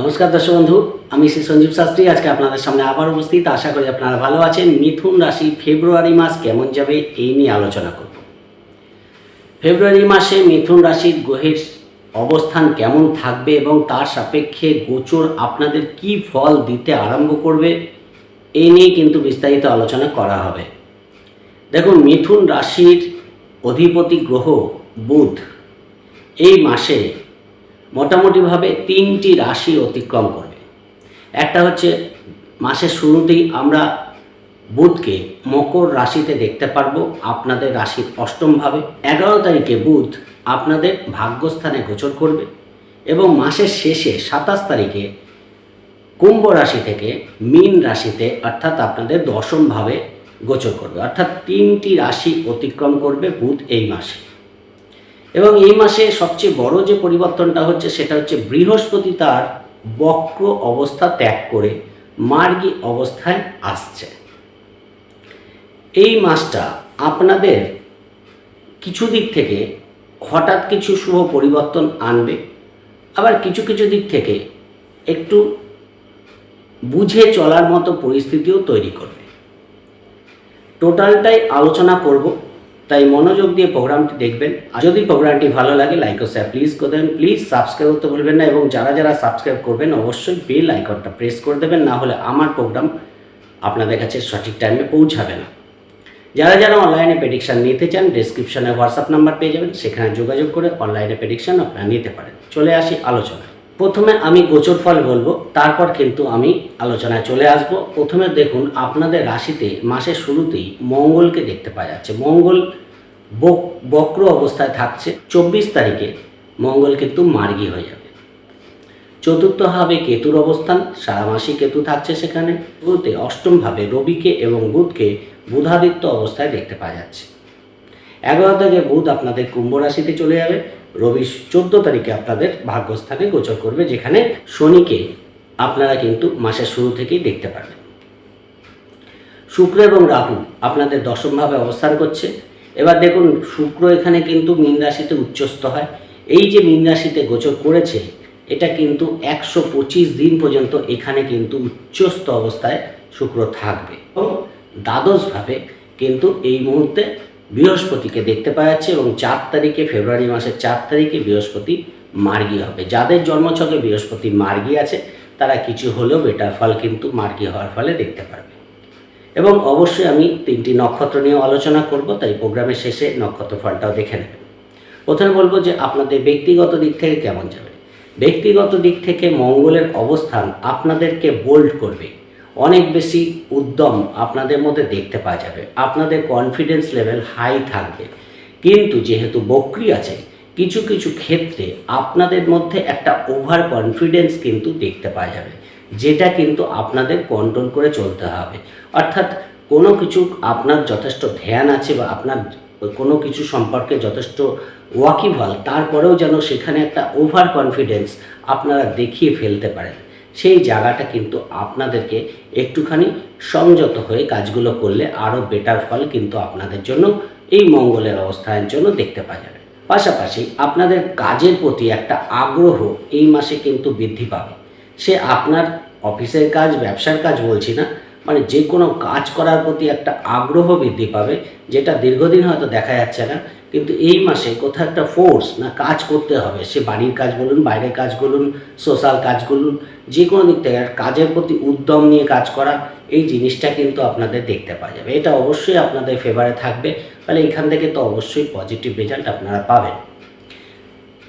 নমস্কার দর্শক বন্ধু, আমি শ্রী সঞ্জীব শাস্ত্রী। আজকে আপনাদের সামনে আবার উপস্থিত। আশা করি আপনারা ভালো আছেন। মিথুন রাশি ফেব্রুয়ারি মাস কেমন যাবে এই নিয়ে আলোচনা করব। ফেব্রুয়ারি মাসে মিথুন রাশির গ্রহের অবস্থান কেমন থাকবে এবং তার সাপেক্ষে গোচর আপনাদের কি ফল দিতে আরম্ভ করবে এই নিয়ে কিন্তু বিস্তারিত আলোচনা করা হবে। দেখুন, মিথুন রাশির অধিপতি গ্রহ বুধ। এই মাসে মোটামুটিভাবে তিনটি রাশি অতিক্রম করবে। একটা হচ্ছে মাসের শুরুতেই আমরা বুধকে মকর রাশিতে দেখতে পারব, আপনাদের রাশির অষ্টমভাবে। এগারো তারিখে বুধ আপনাদের ভাগ্যস্থানে গোচর করবে এবং মাসের শেষে সাতাশ তারিখে কুম্ভ রাশি থেকে মীন রাশিতে অর্থাৎ আপনাদের দশমভাবে গোচর করবে। অর্থাৎ তিনটি রাশি অতিক্রম করবে বুধ এই মাসে। এবং এই মাসে সবচেয়ে বড় যে পরিবর্তনটা হচ্ছে সেটা হচ্ছে বৃহস্পতি তার বক্র অবস্থা ত্যাগ করে মার্গী অবস্থায় আসছে। এই মাসটা আপনাদের কিছু দিক থেকে হঠাৎ কিছু শুভ পরিবর্তন আনবে, আবার কিছু কিছু দিক থেকে একটু বুঝে চলার মতো পরিস্থিতিও তৈরি করবে। টোটালটাই আলোচনা করব। তাই মনোযোগ দিয়ে প্রোগ্রামটি দেখবেন। আর যদি প্রোগ্রামটি ভালো লাগে লাইক ও শেয়ার প্লিজ করে দেবেন। প্লিজ সাবস্ক্রাইব করতে ভুলবেন না এবং যারা যারা সাবস্ক্রাইব করবেন অবশ্যই বেল আইকনটা প্রেস করে দেবেন না হলে আমার প্রোগ্রাম আপনাদের কাছে সঠিক টাইমে পৌঁছাবে না। যারা যারা অনলাইনে প্রেডিকশান নিতে চান ডেসক্রিপশনে হোয়াটসঅ্যাপ নাম্বার পেয়ে যাবেন। সেখানে যোগাযোগ করে অনলাইনে প্রেডিকশান আপনারা নিতে পারেন। চলে আসি আলোচনায়। প্রথমে আমি গোচর ফল বলব, তারপর কিন্তু আমি আলোচনায় চলে আসব। প্রথমে দেখুন, আপনাদের রাশিতে মাসের শুরুতেই মঙ্গলকে দেখতে পাওয়া যাচ্ছে। মঙ্গল বক- বক্র অবস্থায় থাকছে। চব্বিশ তারিখে মঙ্গল কিন্তু মার্গী হয়ে যাবে। চতুর্থ ভাবে কেতুর অবস্থান। সারা মাসই কেতু থাকছে সেখানে। শুরুতে অষ্টমভাবে রবিকে এবং বুধকে বুধাদিত্য অবস্থায় দেখতে পাওয়া যাচ্ছে। এগারো তারিখে বুধ আপনাদের কুম্ভ রাশিতে চলে যাবে। রবি চোদ্দ তারিখে আপনাদের ভাগ্যস্থানে গোচর করবে, যেখানে শনিকে আপনারা কিন্তু মাসের শুরু থেকেই দেখতে পারবেন। শুক্র এবং রাহু আপনাদের দশমভাবে অবস্থান করছে। এবার দেখুন, শুক্র এখানে কিন্তু মীন রাশিতে উচ্চস্থ হয়। এই যে মীন রাশিতে গোচর করেছে, এটা কিন্তু একশো পঁচিশ দিন পর্যন্ত এখানে কিন্তু উচ্চস্থ অবস্থায় শুক্র থাকবে। এবং দ্বাদশভাবে কিন্তু এই মুহূর্তে বৃহস্পতিকে দেখতে পাওয়া যাচ্ছে এবং চার তারিখে, ফেব্রুয়ারি মাসের চার তারিখে বৃহস্পতি মার্গী হবে। যাদের জন্মছকে বৃহস্পতি মার্গী আছে, তারা কিছু হলেও বেটার ফল কিন্তু মার্গী হওয়ার ফলে দেখতে পারবে। এবং অবশ্যই আমি তিনটি নক্ষত্র নিয়েও আলোচনা করব, তাই প্রোগ্রামের শেষে নক্ষত্র ফলটাও দেখে নেবেন প্রথমে বলব যে আপনাদের ব্যক্তিগত দিক থেকে কেমন যাবে? ব্যক্তিগত দিক থেকে মঙ্গলের অবস্থান আপনাদেরকে বোল্ড করবে। অনেক বেশি উদ্যম আপনাদের মধ্যে দেখতে পাওয়া যাবে। আপনাদের কনফিডেন্স লেভেল হাই থাকবে। কিন্তু যেহেতু বক্রি আছে, কিছু কিছু ক্ষেত্রে আপনাদের মধ্যে একটা ওভার কনফিডেন্স কিন্তু দেখতে পাওয়া যাবে, যেটা কিন্তু আপনাদের কন্ট্রোল করে চলতে হবে। অর্থাৎ কোনো কিছু আপনার যথেষ্ট ধ্যান আছে বা আপনার কোনো কিছু সম্পর্কে যথেষ্ট ওয়াকিবহাল, তারপরেও যেন সেখানে একটা ওভার কনফিডেন্স আপনারা দেখিয়ে ফেলতে পারেন। সেই জায়গাটা কিন্তু আপনাদেরকে একটুখানি সংযত হয়ে কাজগুলো করলে আরও বেটার ফল কিন্তু আপনাদের জন্য এই মঙ্গলের অবস্থানের জন্য দেখতে পাওয়া যাবে। পাশাপাশি আপনাদের কাজের প্রতি একটা আগ্রহ এই মাসে কিন্তু বৃদ্ধি পাবে। সে আপনার অফিসের কাজ, ব্যবসার কাজ বলছি না মানে যে কোনো কাজ করার প্রতি একটা আগ্রহ বৃদ্ধি পাবে, যেটা দীর্ঘদিন হয়তো দেখা যাচ্ছে না, কিন্তু এই মাসে কোথাও একটা ফোর্স না কাজ করতে হবে। সে বাড়ির কাজ বলুন, বাইরের কাজ বলুন সোশ্যাল কাজ বলুন যে কোনো দিক থেকে কাজের প্রতি উদ্যম নিয়ে কাজ করা, এই জিনিসটা কিন্তু আপনাদের দেখতে পাওয়া যাবে। এটা অবশ্যই আপনাদের ফেভারে থাকবে। তাহলে এখান থেকে তো অবশ্যই পজিটিভ রেজাল্ট আপনারা পাবেন।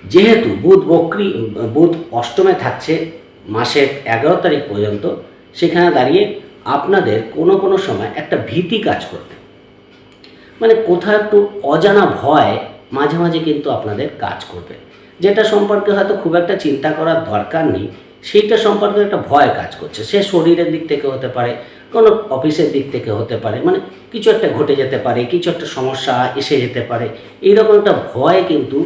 যেহেতু বুধ বক্রি, বুধ অষ্টমে থাকছে, মাসের এগারো তারিখ পর্যন্ত, সেখানে দাঁড়িয়ে আপনাদের কোনো কোনো সময় একটা ভীতি কাজ করবে। মানে কোথাও একটু অজানা ভয় মাঝে মাঝে কিন্তু আপনাদের কাজ করবে। যেটা সম্পর্কে হয়তো খুব একটা চিন্তা করার দরকার নেই সেইটা সম্পর্কে একটা ভয় কাজ করছে। সে শরীরের দিক থেকে হতে পারে, কোনো অফিসের দিক থেকে হতে পারে মানে কিছু একটা ঘটে যেতে পারে, কিছু একটা সমস্যা এসে যেতে পারে, এইরকম একটা ভয় কিন্তু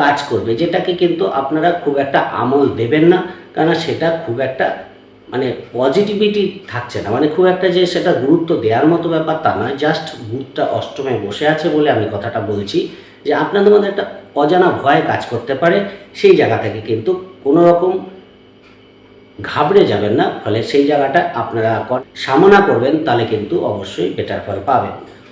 কাজ করবে, যেটাকে কিন্তু আপনারা খুব একটা আমল দেবেন না, কেননা সেটা খুব একটা মানে পজিটিভিটি থাকছে না। মানে খুব একটা যে সেটা গুরুত্ব দেওয়ার মতো ব্যাপার তা নয় জাস্ট বুধটা অষ্টমে বসে আছে বলে আমি কথাটা বলছি, যে আপনাদের মধ্যে একটা অজানা ভয় কাজ করতে পারে, সেই জায়গা থেকে কিন্তু কোনো রকম ঘাবড়ে যাবেন না, ফলে সেই জায়গাটা আপনারা সামনা করবেন, তাহলে কিন্তু অবশ্যই বেটার ফল পাবেন।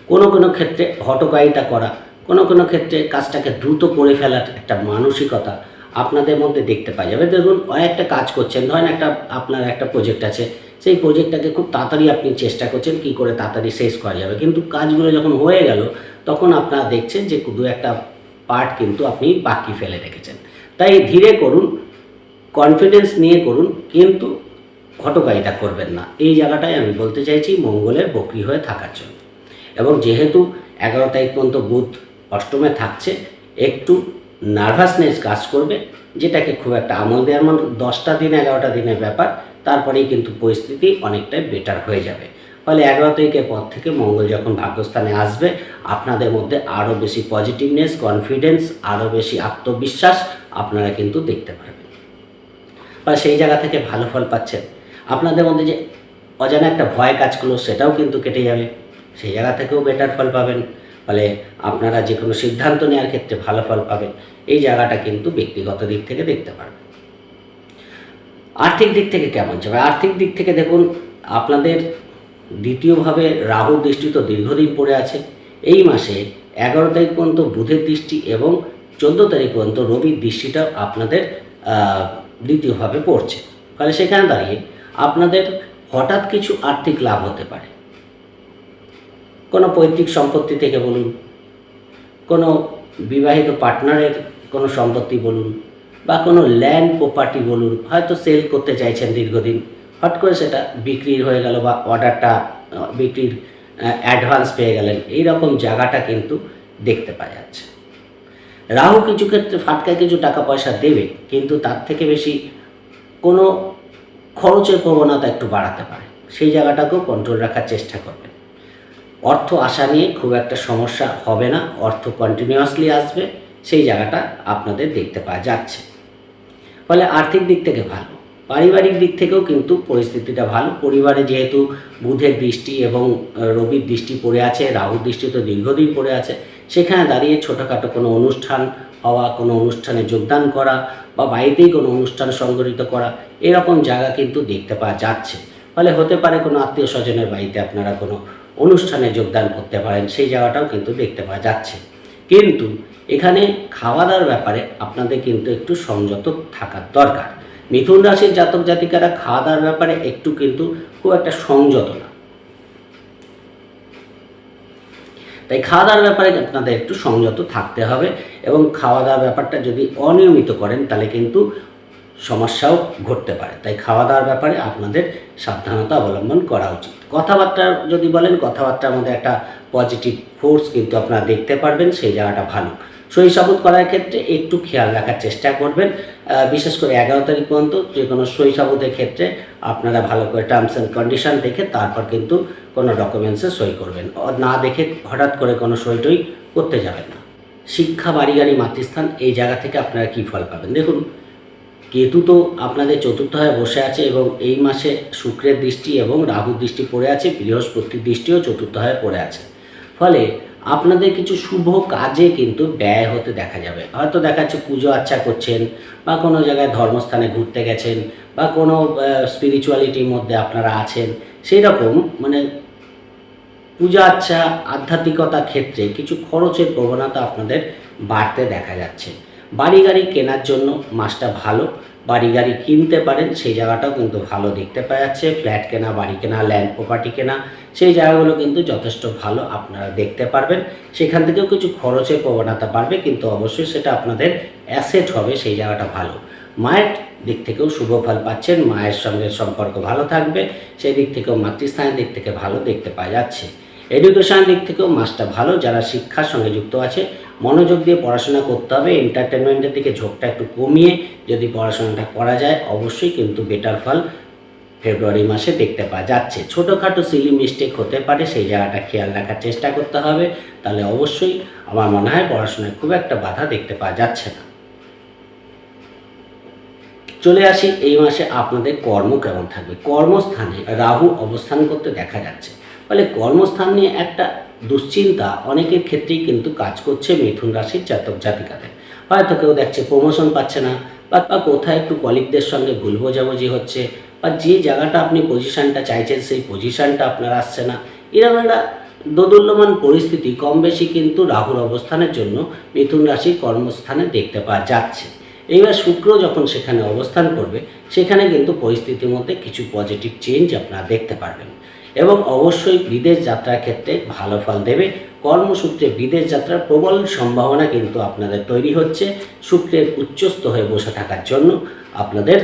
কোনো কোনো ক্ষেত্রে হটকারিতা করা, কোনো কোনো ক্ষেত্রে কাজটাকে দ্রুত করে ফেলার একটা মানসিকতা আপনাদের মধ্যে দেখতে পাওয়া যাবে দেখুন একটা কাজ করছেন, ধরেন একটা, আপনার একটা প্রজেক্ট আছে, সেই প্রজেক্টটাকে খুব তাড়াতাড়ি আপনি চেষ্টা করছেন, কি করে তাড়াতাড়ি শেষ করা যাবে। কিন্তু কাজগুলো যখন হয়ে গেল, তখন আপনারা দেখছেন যে দু একটা পার্ট কিন্তু আপনি বাকি ফেলে রেখেছেন। তাই ধীরে করুন কনফিডেন্স নিয়ে করুন, কিন্তু ঘটকারিতা করবেন না। এই জায়গাটায় আমি বলতে চাইছি, মঙ্গলের বকরি হয়ে থাকার জন্য। এবং যেহেতু এগারো তারিখ পর্যন্ত বুধ অষ্টমে থাকছে, একটু নার্ভাসনেস কাজ করবে, যেটাকে খুব একটা আমল দেওয়ার মতো দশটা দিন, এগারোটা দিনের ব্যাপার, তারপরেই কিন্তু পরিস্থিতি অনেকটাই বেটার হয়ে যাবে। ফলে এগারো তারিখের পর থেকে মঙ্গল যখন ভাগ্যস্থানে আসবে, আপনাদের মধ্যে আরও বেশি পজিটিভনেস কনফিডেন্স আরও বেশি আত্মবিশ্বাস আপনারা কিন্তু দেখতে পারবেন। বা সেই জায়গা থেকে ভালো ফল পাচ্ছেন। আপনাদের মধ্যে যে অজানা একটা ভয় কাজ করল, সেটাও কিন্তু কেটে যাবে। সেই জায়গা থেকেও বেটার ফল পাবেন। ফলে আপনারা যে কোনো সিদ্ধান্ত নেওয়ার ক্ষেত্রে ভালো ফল পাবেন। এই জায়গাটা কিন্তু ব্যক্তিগত দিক থেকে দেখতে পারবেন। আর্থিক দিক থেকে কেমন? যাবে আর্থিক দিক থেকে দেখুন, আপনাদের দ্বিতীয়ভাবে রাহু দৃষ্টি তো দীর্ঘদিন পড়ে আছে। এই মাসে এগারো তারিখ পর্যন্ত বুধের দৃষ্টি এবং চোদ্দ তারিখ পর্যন্ত রবির দৃষ্টিটা আপনাদের দ্বিতীয়ভাবে পড়ছে। ফলে সেখানে দাঁড়িয়ে আপনাদের হঠাৎ কিছু আর্থিক লাভ হতে পারে। কোনো পৈতৃক সম্পত্তি থেকে বলুন, কোনো বিবাহিত পার্টনারের কোনো সম্পত্তি বলুন, বা কোনো ল্যান্ড প্রপার্টি বলুন, হয়তো সেল করতে চাইছেন দীর্ঘদিন, হট করে সেটা বিক্রির হয়ে গেল বা অর্ডারটা বিক্রির অ্যাডভান্স পেয়ে গেলেন এই রকম জায়গাটা কিন্তু দেখতে পাওয়া যাচ্ছে। রাহু কিছু ক্ষেত্রে ফাটকায় কিছু টাকা পয়সা দেবে, কিন্তু তার থেকে বেশি কোনো খরচের প্রবণতা একটু বাড়াতে পারে। সেই জায়গাটাকেও কন্ট্রোল রাখার চেষ্টা করবেন অর্থ আসা নিয়ে খুব একটা সমস্যা হবে না, অর্থ কন্টিনিউয়াসলি আসবে, সেই জায়গাটা আপনাদের দেখতে পাওয়া যাচ্ছে। ফলে আর্থিক দিক থেকে ভালো, পারিবারিক দিক থেকেও কিন্তু পরিস্থিতিটা ভালো। পরিবারে যেহেতু বুধের দৃষ্টি এবং রবির দৃষ্টি পড়ে আছে, রাহুর দৃষ্টি তো দীর্ঘদিন পড়ে আছে সেখানে দাঁড়িয়ে ছোটোখাটো কোনো অনুষ্ঠান হওয়া, কোনো অনুষ্ঠানে যোগদান করা বা বাড়িতেই কোনো অনুষ্ঠান সংগঠিত করা, এরকম জায়গা কিন্তু দেখতে পাওয়া যাচ্ছে। ফলে হতে পারে কোনো আত্মীয় স্বজনের বাড়িতে আপনারা কোনো অনুষ্ঠানে যোগদান করতে পারেন, সেই জায়গাটাও কিন্তু দেখতে পাওয়া যাচ্ছে। কিন্তু এখানে খাওয়া দাওয়ার ব্যাপারে আপনাদের কিন্তু একটু সংযত থাকার দরকার। মিথুন রাশির জাতক জাতিকারা খাওয়া দাওয়ার ব্যাপারে একটু কিন্তু খুব একটা সংযত না। তাই খাওয়া দাওয়ার ব্যাপারে আপনাদের একটু সংযত থাকতে হবে এবং খাওয়া দাওয়ার ব্যাপারটা যদি অনিয়মিত করেন, তাহলে কিন্তু সমস্যাও ঘটতে পারে। তাই খাওয়া দাওয়ার ব্যাপারে আপনাদের সাবধানতা অবলম্বন করা উচিত। কথাবার্তা যদি বলেন, কথাবার্তার মধ্যে একটা পজিটিভ ফোর্স কিন্তু আপনারা দেখতে পারবেন, সেই জায়গাটা ভালো। শৈশাবুত করার ক্ষেত্রে একটু খেয়াল রাখার চেষ্টা করবেন। বিশেষ করে এগারো তারিখ পর্যন্ত যে কোনো শৈশাবুতের ক্ষেত্রে আপনারা ভালো করে টার্মস অ্যান্ড কন্ডিশন দেখে তারপর কিন্তু কোনো ডকুমেন্টসে সই করবেন। না দেখে হঠাৎ করে কোনো সই টই করতে যাবেন না। শিক্ষা বাড়ি গাড়ি মাতৃস্থান, এই জায়গা থেকে আপনারা কী ফল পাবেন? দেখুন, কেতু তো আপনাদের চতুর্থ হয়ে বসে আছে এবং এই মাসে শুক্রের দৃষ্টি এবং রাহুর দৃষ্টি পড়ে আছে, বৃহস্পতির দৃষ্টিও চতুর্থ হয়ে পড়ে আছে। ফলে আপনাদের কিছু শুভ কাজে কিন্তু ব্যয় হতে দেখা যাবে। হয়তো দেখা যাচ্ছে পুজো আচ্ছা করছেন বা কোনো জায়গায় ধর্মস্থানে ঘুরতে গেছেন বা কোনো স্পিরিচুয়ালিটির মধ্যে আপনারা আছেন সেই রকম মানে পূজা আচ্ছা আধ্যাত্মিকতা ক্ষেত্রে কিছু খরচের প্রবণতা আপনাদের বাড়তে দেখা যাচ্ছে। বাড়ি গাড়ি কেনার জন্য মাসটা ভালো বাড়ি গাড়ি কিনতে পারেন, সেই জায়গাটাও কিন্তু ভালো দেখতে পাওয়া যাচ্ছে। ফ্ল্যাট কেনা, বাড়ি কেনা, ল্যান্ড প্রপার্টি কেনা, সেই জায়গাগুলো কিন্তু যথেষ্ট ভালো আপনারা দেখতে পারবেন। সেখান থেকেও কিছু খরচের প্রবণতা বাড়বে, কিন্তু অবশ্যই সেটা আপনাদের অ্যাসেট হবে, সেই জায়গাটা ভালো। মায়ের দিক থেকেও শুভ ফল পাচ্ছেন, মায়ের সঙ্গে সম্পর্ক ভালো থাকবে, সেই দিক থেকেও মাতৃস্থানের দিক থেকে ভালো দেখতে পাওয়া যাচ্ছে। এডুকেশন দিক থেকেও মাসটা ভালো, যারা শিক্ষার সঙ্গে যুক্ত আছে মনোযোগ দিয়ে পড়াশোনা করতে হবে এন্টারটেনমেন্টের দিকে ঝোঁকটা একটু কমিয়ে যদি পড়াশোনাটা করা যায়, অবশ্যই কিন্তু বেটার ফল ফেব্রুয়ারি মাসে দেখতে পাওয়া যাচ্ছে। ছোটোখাটো সিলি মিস্টেক হতে পারে, সেই জায়গাটা খেয়াল রাখার চেষ্টা করতে হবে। তাহলে অবশ্যই আমার মনে হয় পড়াশোনায় খুব একটা বাধা দেখতে পাওয়া যাচ্ছে না। চলে আসি, এই মাসে আপনাদের কর্ম কেমন থাকবে? কর্মস্থানে রাহু অবস্থান করতে দেখা যাচ্ছে। ফলে কর্মস্থান নিয়ে একটা দুশ্চিন্তা অনেকের ক্ষেত্রেই কিন্তু কাজ করছে মিথুন রাশির জাতক জাতিকাদের। হয়তো কেউ দেখছে প্রমোশন পাচ্ছে না বা কোথায় একটু কলিগদের সঙ্গে ভুল বোঝাবুঝি হচ্ছে বা যে জায়গাটা আপনি পজিশনটা চাইছেন সেই পজিশনটা আপনার আসছে না। এরকম একটা দোদুল্যমান পরিস্থিতি কম বেশি কিন্তু রাহুর অবস্থানের জন্য মিথুন রাশির কর্মস্থানে দেখতে পাওয়া যাচ্ছে। এইবার শুক্র যখন সেখানে অবস্থান করবে, সেখানে কিন্তু পরিস্থিতির মধ্যে কিছু পজিটিভ চেঞ্জ আপনারা দেখতে পারবেন। এবং অবশ্যই বিদেশ যাত্রার ক্ষেত্রে ভালো ফল দেবে। কর্মসূত্রে বিদেশ যাত্রার প্রবল সম্ভাবনা কিন্তু আপনাদের তৈরি হচ্ছে। শুক্রের উচ্চস্থ হয়ে বসে থাকার জন্য আপনাদের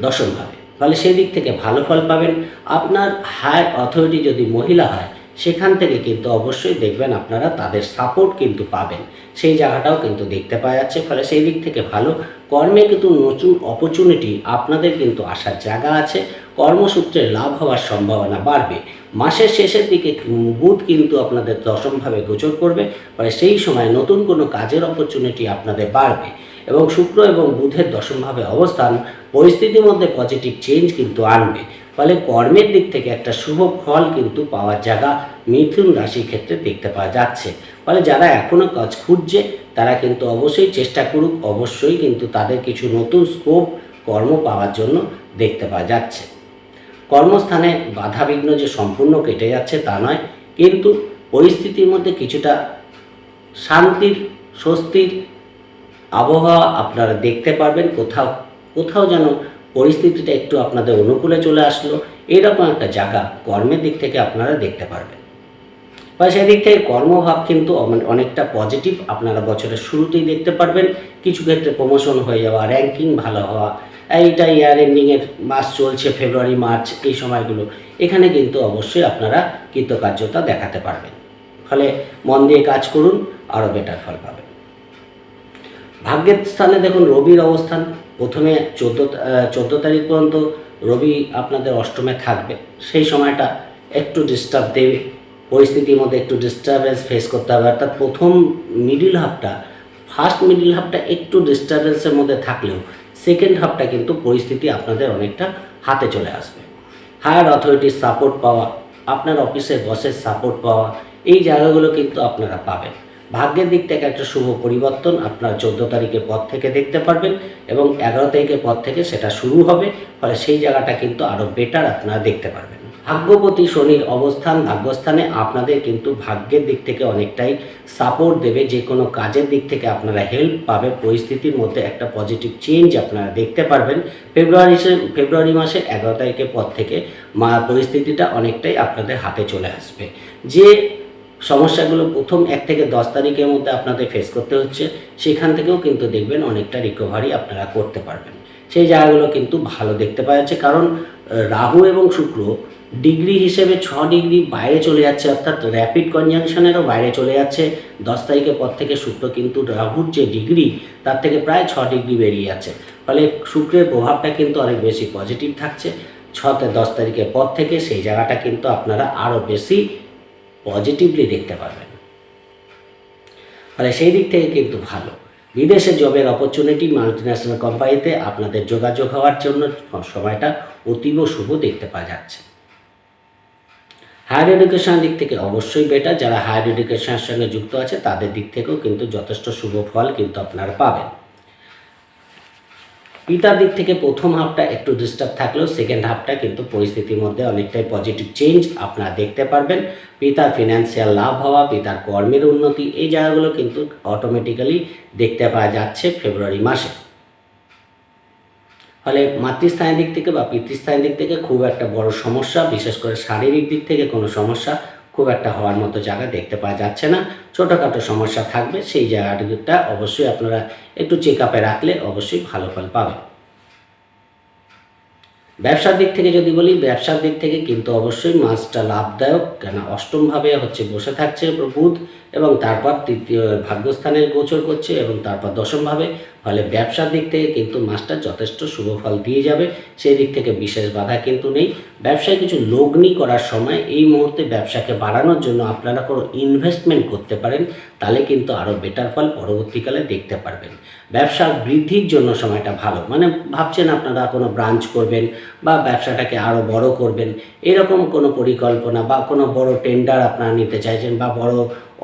দশমভাবে ফলে সেই দিক থেকে ভালো ফল পাবেন। আপনার হায়ার অথরিটি যদি মহিলা হয়, সেখান থেকে কিন্তু অবশ্যই দেখবেন আপনারা তাদের সাপোর্ট কিন্তু পাবেন। সেই জায়গাটাও কিন্তু দেখতে পাওয়া যাচ্ছে। ফলে সেই দিক থেকে ভালো। কর্মে কিন্তু নতুন অপরচুনিটি আপনাদের কিন্তু আসার জায়গা আছে। কর্মসূত্রে লাভ হওয়ার সম্ভাবনা বাড়বে। মাসের শেষের দিকে বুধ কিন্তু আপনাদের দশমভাবে গোচর করবে। ফলে সেই সময় নতুন কোনো কাজের অপরচুনিটি আপনাদের বাড়বে। এবং শুক্র এবং বুধের দশমভাবে অবস্থান, পরিস্থিতির মধ্যে পজিটিভ চেঞ্জ কিন্তু আনবে। ফলে কর্মের দিক থেকে একটা শুভ ফল কিন্তু পাওয়ার জায়গা মিথুন রাশির ক্ষেত্রে দেখতে পাওয়া যাচ্ছে। ফলে যারা এখনও কাজ খুঁজছে, তারা কিন্তু অবশ্যই চেষ্টা করুক, অবশ্যই কিন্তু তাদের কিছু নতুন স্কোপ কর্ম পাওয়ার জন্য দেখতে পাওয়া যাচ্ছে। কর্মস্থানে বাধাবিঘ্ন যে সম্পূর্ণ কেটে যাচ্ছে তা নয়, কিন্তু পরিস্থিতির মধ্যে কিছুটা শান্তির, স্বস্তির আবহাওয়া আপনারা দেখতে পারবেন। কোথাও কোথাও যেন পরিস্থিতিটা একটু আপনাদের অনুকূলে চলে আসলো, এরকম একটা জায়গা কর্মের দিক থেকে আপনারা দেখতে পারবেন। বা সেদিক থেকে কর্মভাব কিন্তু অনেকটা পজিটিভ আপনারা বছরের শুরুতেই দেখতে পারবেন। কিছু ক্ষেত্রে প্রমোশন হয়ে যাওয়া র্যাঙ্কিং ভালো হওয়া এইটা ইয়ার এন্ডিংয়ের মাস চলছে ফেব্রুয়ারি মার্চ এই সময়গুলো। এখানে কিন্তু অবশ্যই আপনারা কৃতকার্যতা দেখাতে পারবেন। ফলে মন দিয়ে কাজ করুন আরও বেটার ফল পাবেন। ভাগ্যের স্থানে দেখুন রবির অবস্থান। প্রথমে চোদ্দ চোদ্দ তারিখ পর্যন্ত রবি আপনাদের অষ্টমে থাকবে। সেই সময়টা একটু ডিস্টার্ব দেবে। পরিস্থিতির মধ্যে একটু ডিস্টারবেন্স ফেস করতে হবে। অর্থাৎ প্রথম মিডিল হাফটা ফার্স্ট মিডিল হাফটা একটু ডিস্টারবেন্সের মধ্যে থাকলেও সেকেন্ড হাফটা কিন্তু পরিস্থিতি আপনাদের অনেকটা হাতে চলে আসবে। হায়ার অথরিটির সাপোর্ট পাওয়া, আপনার অফিসের বসের সাপোর্ট পাওয়া, এই জায়গাগুলো কিন্তু আপনারা পাবেন। ভাগ্যের দিক থেকে একটা শুভ পরিবর্তন আপনার চোদ্দ তারিখের পর থেকে দেখতে পারবেন এবং এগারো তারিখের পর থেকে সেটা শুরু হবে, ফলে সেই জায়গাটা কিন্তু আরও বেটার আপনারা দেখতে পারবেন। ভাগ্যপতি শনির অবস্থান ভাগ্যস্থানে আপনাদের কিন্তু ভাগ্যের দিক থেকে অনেকটাই সাপোর্ট দেবে। যে কোনো কাজের দিক থেকে আপনারা হেল্প পাবে। পরিস্থিতির মধ্যে একটা পজিটিভ চেঞ্জ আপনারা দেখতে পারবেন। ফেব্রুয়ারি ফেব্রুয়ারি মাসের এগারো তারিখের পর থেকে মা, পরিস্থিতিটা অনেকটাই আপনাদের হাতে চলে আসবে। যে সমস্যাগুলো প্রথম এক থেকে দশ তারিখের মধ্যে আপনাদের ফেস করতে হচ্ছে, সেখান থেকেও কিন্তু দেখবেন অনেকটা রিকভারি আপনারা করতে পারবেন। সেই জায়গাগুলো কিন্তু ভালো দেখতে পাওয়া যাচ্ছে। কারণ রাহু এবং শুক্র ডিগ্রি হিসেবে ছ ডিগ্রি বাইরে চলে যাচ্ছে, অর্থাৎ র্যাপিড কনজাংশনেরও বাইরে চলে যাচ্ছে। দশ তারিখের পর থেকে শুক্র কিন্তু রাহুর যে ডিগ্রি, তার থেকে প্রায় ছ ডিগ্রি বেরিয়ে যাচ্ছে। ফলে শুক্রের প্রভাবটা কিন্তু অনেক বেশি পজিটিভ থাকছে। ছতে দশ তারিখের পর থেকে সেই জায়গাটা কিন্তু আপনারা আরও বেশি পজিটিভলি দেখতে পারবেন। ফলে সেই দিক থেকে কিন্তু ভালো। বিদেশে জবের অপরচুনিটি মাল্টিন্যাশনাল কোম্পানিতে আপনাদের যোগাযোগ হওয়ার জন্য সময়টা অতীব শুভ দেখতে পাওয়া যাচ্ছে। হায়ার এডুকেশন দিক থেকে অবশ্যই বেটার যারা হায়ার এডুকেশনের সঙ্গে যুক্ত আছে, তাদের দিক থেকেও কিন্তু যথেষ্ট শুভ ফল কিন্তু আপনারা পাবেন। পিতার দিক থেকে প্রথম হাফটা একটু ডিস্টার্ব থাকলেও সেকেন্ড হাফটা কিন্তু পরিস্থিতির মধ্যে অনেকটাই পজিটিভ চেঞ্জ আপনারা দেখতে পারবেন। পিতার ফিনান্সিয়াল লাভ হওয়া, পিতার কর্মের উন্নতি, এই জায়গাগুলো কিন্তু অটোমেটিক্যালি দেখতে পাওয়া যাচ্ছে ফেব্রুয়ারি মাসে। ফলে মাতৃস্থানের দিক থেকে বা পিতৃস্থানের দিক থেকে খুব একটা বড় সমস্যা, বিশেষ করে শারীরিক দিক থেকে কোনো সমস্যা খুব একটা হওয়ার মতো জায়গা দেখতে পাওয়া যাচ্ছে না। ছোটোখাটো সমস্যা থাকবে, সেই জায়গাটা অবশ্যই আপনারা একটু চেক আপে রাখলে অবশ্যই ভালো ফল পাবেন। ব্যবসার দিক থেকে যদি বলি, ব্যবসার দিক থেকে কিন্তু অবশ্যই মাছটা লাভদায়ক কেন অষ্টমভাবে হচ্ছে বসে থাকছে বুধ এবং তারপর তৃতীয় ভাগ্যস্থানের গোচর করছে এবং তারপর দশমভাবে ফলে ব্যবসার দিক থেকে কিন্তু মাছটা যথেষ্ট শুভ ফল দিয়ে যাবে। সেই দিক থেকে বিশেষ বাধা কিন্তু নেই। ব্যবসায় কিছু লগ্নি করার সময় এই মুহূর্তে ব্যবসাকে বাড়ানোর জন্য আপনারা কোনো ইনভেস্টমেন্ট করতে পারেন, তাহলে কিন্তু আরও বেটার ফল পরবর্তীকালে দেখতে পারবেন। ব্যবসা বৃদ্ধির জন্য সময়টা ভালো। মানে ভাবছেন আপনারা কোনো ব্রাঞ্চ করবেন বা ব্যবসাটাকে আরও বড় করবেন। এরকম কোনো পরিকল্পনা বা কোনো বড় টেন্ডার আপনারা নিতে চাইছেন বা বড়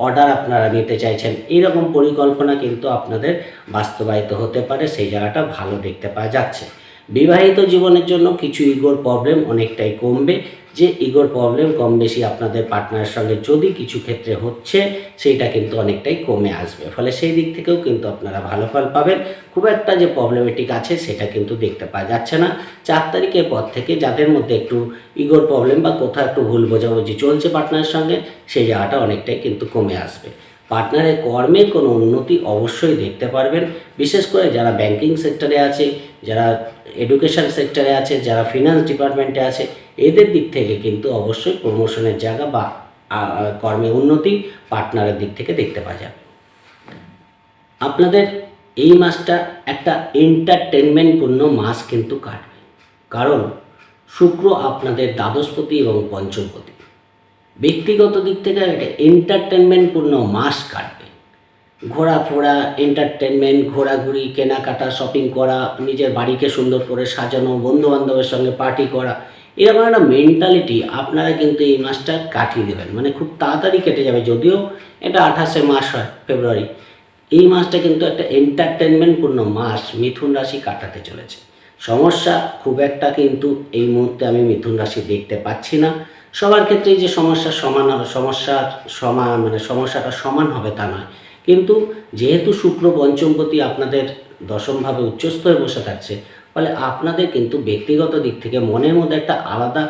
অর্ডার আপনারা নিতে চাইছেন। এইরকম পরিকল্পনা কিন্তু আপনাদের বাস্তবায়িত হতে পারে, সেই জায়গাটা ভালো দেখতে পাওয়া যাচ্ছে। বিবাহিত জীবনের জন্য কিছু ইগোর প্রবলেম অনেকটাই কমবে। যে ইগোর প্রবলেম কম বেশি আপনাদের পার্টনারের সঙ্গে যদি কিছু ক্ষেত্রে হচ্ছে, সেইটা কিন্তু অনেকটাই কমে আসবে। ফলে সেই দিক থেকেও কিন্তু আপনারা ভালো ফল পাবেন। খুব একটা যে প্রবলেমেটিক আছে, সেটা কিন্তু দেখতে পাওয়া যাচ্ছে না। চার তারিখের পর থেকে যাদের মধ্যে একটু ইগোর প্রবলেম বা কোথাও একটু ভুল বোঝাবুঝি চলছে পার্টনারের সঙ্গে, সেই জায়গাটা অনেকটাই কিন্তু কমে আসবে। পার্টনারের কর্মে কোনো উন্নতি অবশ্যই দেখতে পারবেন। বিশেষ করে যারা ব্যাংকিং সেক্টরে আছে, যারা এডুকেশন সেক্টরে আছে, যারা ফিনান্স ডিপার্টমেন্টে আছে এদের দিক থেকে কিন্তু অবশ্যই প্রমোশনের জায়গা বা কর্মে উন্নতি পার্টনারের দিক থেকে দেখতে পাওয়া যাবে। আপনাদের এই মাসটা একটা এন্টারটেনমেন্টপূর্ণ মাস কিন্তু কাটবে। কারণ শুক্র আপনাদের দ্বাদশপতি এবং পঞ্চমপতি। ব্যক্তিগত দিক থেকে একটা এন্টারটেনমেন্টপূর্ণ মাস কাটবে। ঘোরাফোরা এন্টারটেনমেন্ট ঘোরাঘুরি, কেনাকাটা শপিং করা, নিজের বাড়িকে সুন্দর করে সাজানো বন্ধু বান্ধবের সঙ্গে পার্টি করা এরকম একটা মেন্টালিটি আপনারা কিন্তু এই মাসটা কাটিয়ে দেবেন। মানে খুব তাড়াতাড়ি কেটে যাবে। যদিও এটা আঠাশে মাস হয়, ফেব্রুয়ারি। এই মাসটা কিন্তু একটা এন্টারটেনমেন্টপূর্ণ মাস, মিথুন রাশি কাটাতে চলেছে। সমস্যা খুব একটা কিন্তু এই মুহূর্তে আমি মিথুন রাশি দেখতে পাচ্ছি না। সবার ক্ষেত্রেই যে সমস্যা সমান হবে সমস্যার সমান মানে সমস্যাটা সমান হবে তা নয়। কিন্তু যেহেতু শুক্র পঞ্চমপতি আপনাদের দশমভাবে উচ্চস্থ হয়ে বসে থাকছে ফলে আপনাদের কিন্তু ব্যক্তিগত দিক থেকে মনের মধ্যে একটা আলাদা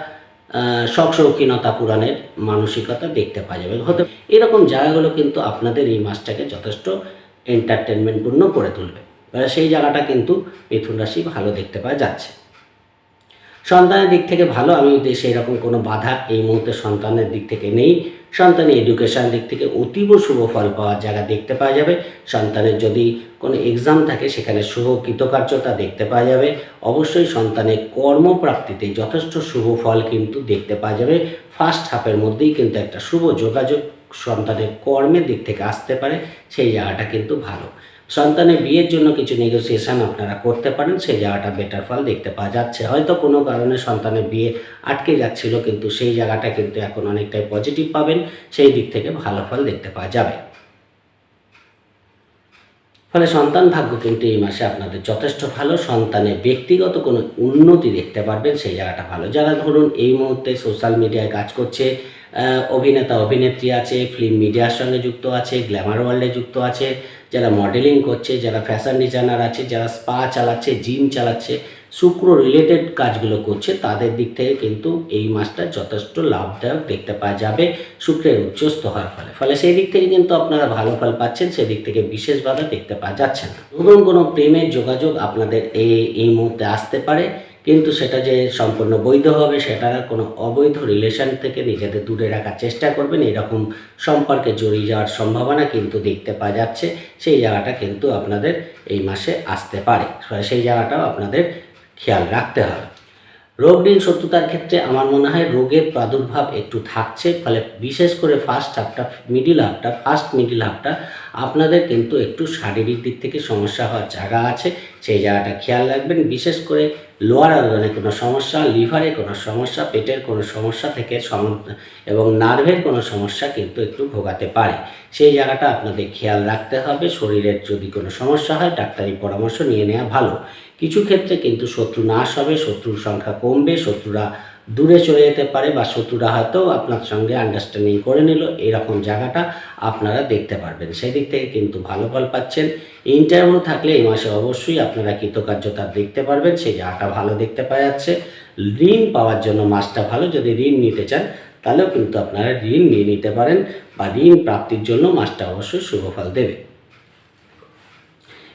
শখ শৌখিনতা পুরাণের মানসিকতা দেখতে পাওয়া যাবে। হতে এরকম জায়গাগুলো কিন্তু আপনাদের এই মাসটাকে যথেষ্ট এন্টারটেনমেন্টপূর্ণ করে তুলবে। সেই জায়গাটা কিন্তু মিথুন রাশি ভালো দেখতে পাওয়া যাচ্ছে। সন্তানের দিক থেকে ভালো আমি সেই রকম কোনো বাধা এই মুহূর্তে সন্তানের দিক থেকে নেই। সন্তানের এডুকেশান দিক থেকে অতীব শুভ ফল পাওয়ার জায়গা দেখতে পাওয়া যাবে। সন্তানের যদি কোনো এক্সাম থাকে, সেখানে শুভ কৃতকার্যতা দেখতে পাওয়া যাবে। অবশ্যই সন্তানের কর্মপ্রাপ্তিতে যথেষ্ট শুভ ফল কিন্তু দেখতে পাওয়া যাবে। ফার্স্ট হাফের মধ্যেই কিন্তু একটা শুভ যোগাযোগ সন্তানের কর্মের দিক থেকে আসতে পারে। সেই জায়গাটা কিন্তু ভালো। সন্তানের বিয়ের জন্য কিছু নেগোসিয়েশন আপনারা করতে পারেন, সেই জায়গাটা বেটার ফল দেখতে পাওয়া যাচ্ছে। হয়তো কোনো কারণে সন্তানের বিয়ে আটকে যাচ্ছিল, কিন্তু সেই জায়গাটা কিন্তু এখন অনেকটাই পজিটিভ পাবেন, সেই দিক থেকে ভালো ফল দেখতে পাওয়া যাবে। ফলে সন্তান ভাগ্য কিন্তু এই মাসে আপনাদের যথেষ্ট ভালো, সন্তানের ব্যক্তিগত কোনো উন্নতি দেখতে পারবেন, সেই জায়গাটা ভালো। যারা ধরুন এই মুহূর্তে সোশ্যাল মিডিয়ায় কাজ করছে অভিনেতা, অভিনেত্রী আছে ফিল্ম মিডিয়ার সঙ্গে যুক্ত আছে গ্ল্যামার ওয়ার্ল্ডে যুক্ত আছে যারা মডেলিং করছে, যারা ফ্যাশন ডিজাইনার আছে, যারা স্পা চালাচ্ছে জিম চালাচ্ছে, শুক্র রিলেটেড কাজগুলো করছে, তাদের দিক থেকে কিন্তু এই মাসটা যথেষ্ট লাভদায়ক দেখতে পাওয়া যাবে, শুক্রের উচ্চস্থ হওয়ার ফলে। ফলে সেই দিক থেকে কিন্তু আপনারা ভালো ফল পাচ্ছেন, সেদিক থেকে বিশেষভাবে দেখতে পাওয়া যাচ্ছে না। নতুন কোনো প্রেমের যোগাযোগ আপনাদের এই এই মুহূর্তে আসতে পারে। কিন্তু সেটা যে সম্পূর্ণ বৈধ হবে সেটা কোনো অবৈধ রিলেশন থেকে নিজেদের দূরে রাখার চেষ্টা করবেন। এরকম সম্পর্কে জড়িয়ে যাওয়ার সম্ভাবনা কিন্তু দেখতে পাওয়া যাচ্ছে। সেই জায়গাটা কিন্তু আপনাদের এই মাসে আসতে পারে। সেই জায়গাটাও আপনাদের খেয়াল রাখতে হবে। রোগ ঋণ শত্রুতার ক্ষেত্রে আমার মনে হয় রোগের প্রাদুর্ভাব একটু থাকছে, ফলে বিশেষ করে ফার্স্ট হাফটা মিডিল হাফটা ফার্স্ট মিডিল হাফটা আপনাদের কিন্তু একটু শারীরিক দিক থেকে সমস্যা হওয়ার জায়গা আছে, সেই জায়গাটা খেয়াল রাখবেন। বিশেষ করে লোয়ার অর্গানে কোনো সমস্যা লিভারে কোনো সমস্যা, পেটের কোনো সমস্যা থেকে এবং নার্ভের কোনো সমস্যা কিন্তু একটু ভোগাতে পারে। সেই জায়গাটা আপনাদের খেয়াল রাখতে হবে। শরীরের যদি কোনো সমস্যা হয়, ডাক্তারি পরামর্শ নিয়ে নেওয়া ভালো। কিছু ক্ষেত্রে কিন্তু শত্রু নাশ হবে, শত্রুর সংখ্যা কমবে, শত্রুরা দূরে চলে যেতে পারে বা শত্রুরা হয়তো আপনার সঙ্গে আন্ডারস্ট্যান্ডিং করে নিল। এরকম জায়গাটা আপনারা দেখতে পারবেন। সেই দিক থেকে কিন্তু ভালো ফল পাচ্ছেন। ইন্টারভিউ থাকলে এই মাসে অবশ্যই আপনারা কৃতকার্যতা দেখতে পারবেন। সেই জায়গাটা ভালো দেখতে পাওয়া যাচ্ছে। ঋণ পাওয়ার জন্য মাসটা ভালো। যদি ঋণ নিতে চান, তাহলেও কিন্তু আপনারা ঋণ নিয়ে নিতে পারেন বা ঋণ প্রাপ্তির জন্য মাসটা অবশ্যই শুভ ফল দেবে।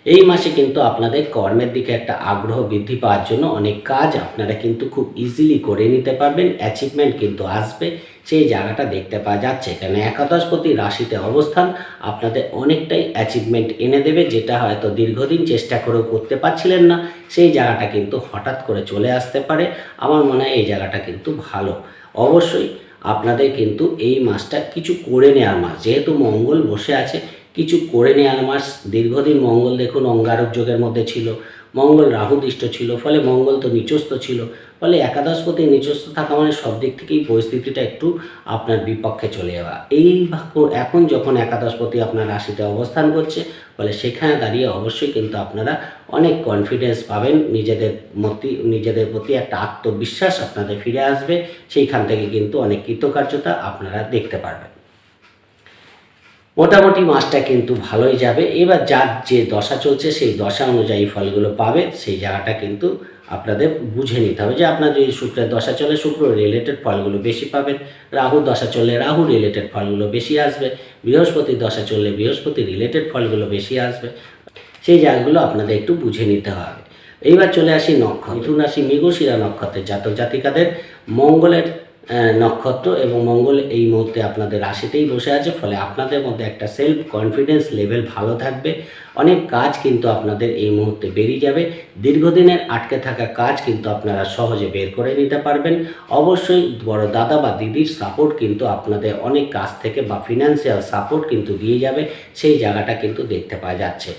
এই মাসে কিন্তু আপনাদের কর্মের দিকে একটা আগ্রহ বৃদ্ধি পাওয়ার জন্য অনেক কাজ আপনারা কিন্তু খুব ইজিলি করে নিতে পারবেন। অ্যাচিভমেন্ট কিন্তু আসবে। সেই জায়গাটা দেখতে পাওয়া যাচ্ছে। এখানে একাদশপতি রাশিতে অবস্থান। আপনাদের অনেকটাই অ্যাচিভমেন্ট এনে দেবে, যেটা হয়তো দীর্ঘদিন চেষ্টা করেও করতে পারছিলেন না। সেই জায়গাটা কিন্তু হঠাৎ করে চলে আসতে পারে। আমার মনে হয় এই জায়গাটা কিন্তু ভালো। অবশ্যই আপনাদের কিন্তু এই মাসটা কিছু করে নেওয়ার মাস। যেহেতু মঙ্গল বসে আছে কিছু করে নেওয়ার মাস দীর্ঘদিন মঙ্গল দেখুন অঙ্গারক যোগের মধ্যে ছিল। মঙ্গল রাহু দৃষ্ট ছিল, ফলে মঙ্গল তো নিচস্থ ছিল। ফলে একাদশপতি নিচস্থ থাকা মানে সব দিক থেকেই পরিস্থিতিটা একটু আপনার বিপক্ষে চলে যাওয়া। এই এখন যখন একাদশপতি আপনার রাশিতে অবস্থান করছে, ফলে সেখানে দাঁড়িয়ে অবশ্যই কিন্তু আপনারা অনেক কনফিডেন্স পাবেন। নিজেদের মতি, নিজেদের প্রতি একটা আত্মবিশ্বাস আপনাদের ফিরে আসবে। সেইখান থেকে কিন্তু অনেক কৃতকার্যতা আপনারা দেখতে পারবেন। মোটামুটি মাসটা কিন্তু ভালোই যাবে। এবার যার যে দশা চলছে, সেই দশা অনুযায়ী ফলগুলো পাবে, সেই জায়গাটা কিন্তু আপনাদের বুঝে নিতে হবে যে আপনার যদি শুক্রের দশা চলে, শুক্র রিলেটেড ফলগুলো বেশি পাবেন রাহুর দশা চললে রাহু রিলেটেড ফলগুলো বেশি আসবে, বৃহস্পতির দশা চললে বৃহস্পতি রিলেটেড ফলগুলো বেশি আসবে। সেই জায়গাগুলো আপনাদের একটু বুঝে নিতে হবে। এইবার চলে আসি নক্ষত্র। মিথুন রাশি, মৃগশিরা নক্ষত্রের জাতক জাতিকাদের মঙ্গলের নক্ষত্র এবং মঙ্গল এই মুহূর্তে আপনাদের রাশিতেই বসে আছে, ফলে আপনাদের মধ্যে একটা সেলফ কনফিডেন্স লেভেল ভালো থাকবে। অনেক কাজ কিন্তু আপনাদের এই মুহূর্তে বেরিয়ে যাবে। দীর্ঘদিনের আটকে থাকা কাজ কিন্তু আপনারা সহজে বের করে নিতে পারবেন। অবশ্যই বড় দাদা বা দিদির সাপোর্ট কিন্তু আপনাদের অনেক কাজ থেকে বা ফিনান্সিয়াল সাপোর্ট কিন্তু দিয়ে যাবে। সেই জায়গাটা কিন্তু দেখতে পাওয়া যাচ্ছে।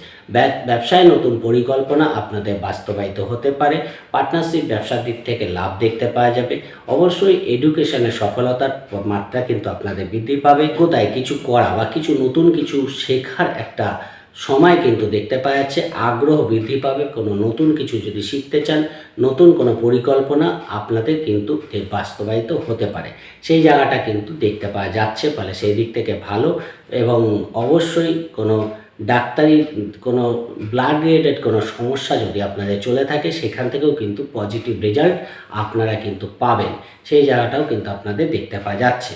ব্যবসায় নতুন পরিকল্পনা আপনাদের বাস্তবায়িত হতে পারে। পার্টনারশিপ ব্যবসার দিক থেকে লাভ দেখতে পাওয়া যাবে। অবশ্যই এডুকেশনের সফলতার মাত্রা কিন্তু আপনাদের বৃদ্ধি পাবে। কোথায় কিছু করা বা কিছু নতুন কিছু শেখার একটা সময় কিন্তু দেখতে পাওয়া যাচ্ছে। আগ্রহ বৃদ্ধি পাবে। কোনো নতুন কিছু যদি শিখতে চান, নতুন কোনো পরিকল্পনা আপনাদের কিন্তু বাস্তবায়িত হতে পারে। সেই জায়গাটা কিন্তু দেখতে পাওয়া যাচ্ছে। ফলে সেই দিক থেকে ভালো এবং অবশ্যই কোনো ডাক্তারি কোনো ব্লাড রিলেটেড কোনো সমস্যা যদি আপনাদের চলে থাকে, সেখান থেকেও কিন্তু পজিটিভ রেজাল্ট আপনারা কিন্তু পাবেন। সেই জায়গাটাও কিন্তু আপনাদের দেখতে পাওয়া যাচ্ছে।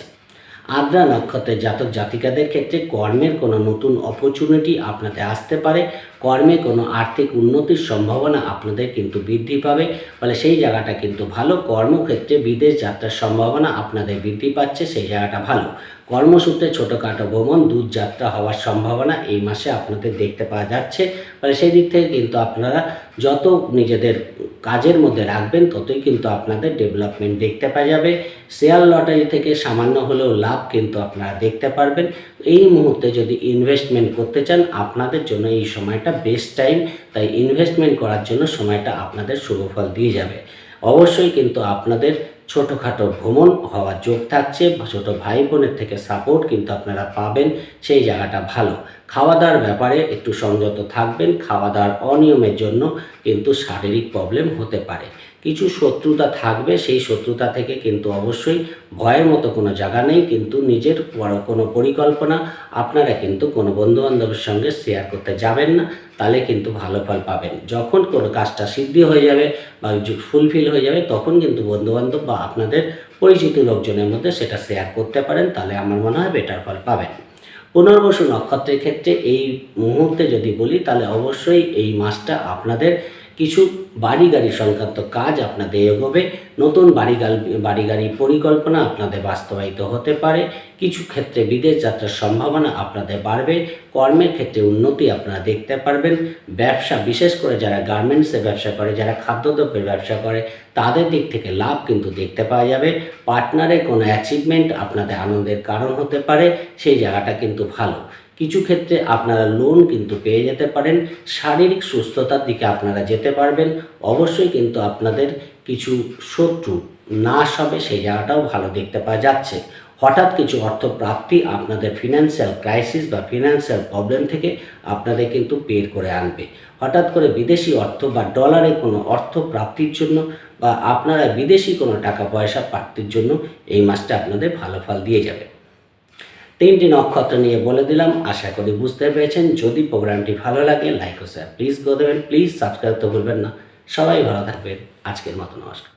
আদ্রা নক্ষত্রের জাতক জাতিকাদের ক্ষেত্রে কর্মের কোনো নতুন অপরচুনিটি আপনাদের আসতে পারে। কর্মে কোনো আর্থিক উন্নতির সম্ভাবনা আপনাদের কিন্তু বৃদ্ধি পাবে। ফলে সেই জায়গাটা কিন্তু ভালো। কর্মক্ষেত্রে বিদেশ যাত্রার সম্ভাবনা আপনাদের বৃদ্ধি পাচ্ছে। সেই জায়গাটা ভালো। কর্মসূত্রে ছোটোখাটো ভ্রমণ দূর যাত্রা হওয়ার সম্ভাবনা এই মাসে আপনাদের দেখতে পাওয়া যাচ্ছে। ফলে সেই দিক থেকে কিন্তু আপনারা যত নিজেদের কাজের মধ্যে রাখবেন, ততই কিন্তু আপনাদের ডেভেলপমেন্ট দেখতে পাওয়া যাবে। শেয়ার লটারি থেকে সামান্য হলেও লাভ কিন্তু আপনারা দেখতে পারবেন। এই মুহূর্তে যদি ইনভেস্টমেন্ট করতে চান, আপনাদের জন্য এই সময়টা বেস্ট টাইম তাই ইনভেস্টমেন্ট করার জন্য সময়টা আপনাদের শুভফল দিয়ে যাবে। অবশ্যই কিন্তু আপনাদের ছোটোখাটো ভ্রমণ হওয়ার যোগ থাকছে ছোটো ভাই বোনের থেকে সাপোর্ট কিন্তু আপনারা পাবেন, সেই জায়গাটা ভালো। খাওয়া দাওয়ার ব্যাপারে একটু সংযত থাকবেন খাওয়া দাওয়ার অনিয়মের জন্য কিন্তু শারীরিক প্রবলেম হতে পারে। কিছু শত্রুতা থাকবে, সেই শত্রুতা থেকে কিন্তু অবশ্যই ভয়ের মতো কোনো জায়গা নেই, কিন্তু নিজের কোনো পরিকল্পনা আপনারা কিন্তু কোনো বন্ধুবান্ধবের সঙ্গে শেয়ার করতে যাবেন না, তাহলে কিন্তু ভালো ফল পাবেন। যখন কোনো কাজটা সিদ্ধি হয়ে যাবে বা ফুলফিল হয়ে যাবে, তখন কিন্তু বন্ধুবান্ধব বা আপনাদের পরিচিত লোকজনের মধ্যে সেটা শেয়ার করতে পারেন, তাহলে আমার মনে হয় বেটার ফল পাবেন। পুনর্বসু নক্ষত্রের ক্ষেত্রে এই মুহূর্তে যদি বলি, তাহলে অবশ্যই এই মাসটা আপনাদের কিছু বাড়ি গাড়ি সংক্রান্ত কাজ আপনাদের এগোবে। নতুন বাড়ি বাড়ি গাড়ি পরিকল্পনা আপনাদের বাস্তবায়িত হতে পারে। কিছু ক্ষেত্রে বিদেশ যাত্রার সম্ভাবনা আপনাদের বাড়বে। কর্মের ক্ষেত্রে উন্নতি আপনারা দেখতে পারবেন। ব্যবসা, বিশেষ করে যারা গার্মেন্টসে ব্যবসা করে, যারা খাদ্যদ্রব্যের ব্যবসা করে, তাদের দিক থেকে লাভ কিন্তু দেখতে পাওয়া যাবে। পার্টনারের কোনো অ্যাচিভমেন্ট আপনাদের আনন্দের কারণ হতে পারে। সেই জায়গাটা কিন্তু ভালো। কিছু ক্ষেত্রে আপনারা লোন কিন্তু পেয়ে যেতে পারেন, শারীরিক সুস্থতার দিকে আপনারা যেতে পারবেন। অবশ্যই কিন্তু আপনাদের কিছু শত্রু নাশ হবে সেই জায়গাটাও ভালো দেখতে পাওয়া যাচ্ছে। হঠাৎ কিছু অর্থ প্রাপ্তি আপনাদের ফিনান্সিয়াল ক্রাইসিস বা ফিনান্সিয়াল প্রবলেম থেকে আপনাদের কিন্তু বের করে আনবে। হঠাৎ করে বিদেশি অর্থ বা ডলারে কোনো অর্থ প্রাপ্তির জন্য বা আপনারা বিদেশি কোনো টাকা পয়সা প্রাপ্তির জন্য এই মাসটা আপনাদের ভালো ফল দিয়ে যাবে। তিনটি নক্ষত্র নিয়ে বলে দিলাম। আশা করি বুঝতে পেরেছেন। যদি প্রোগ্রামটি ভালো লাগে লাইক ও শেয়ার প্লিজ করে দেবেন। প্লিজ সাবস্ক্রাইব তো ভুলবেন না। সবাই ভালো থাকবেন। আজকের মতো নমস্কার।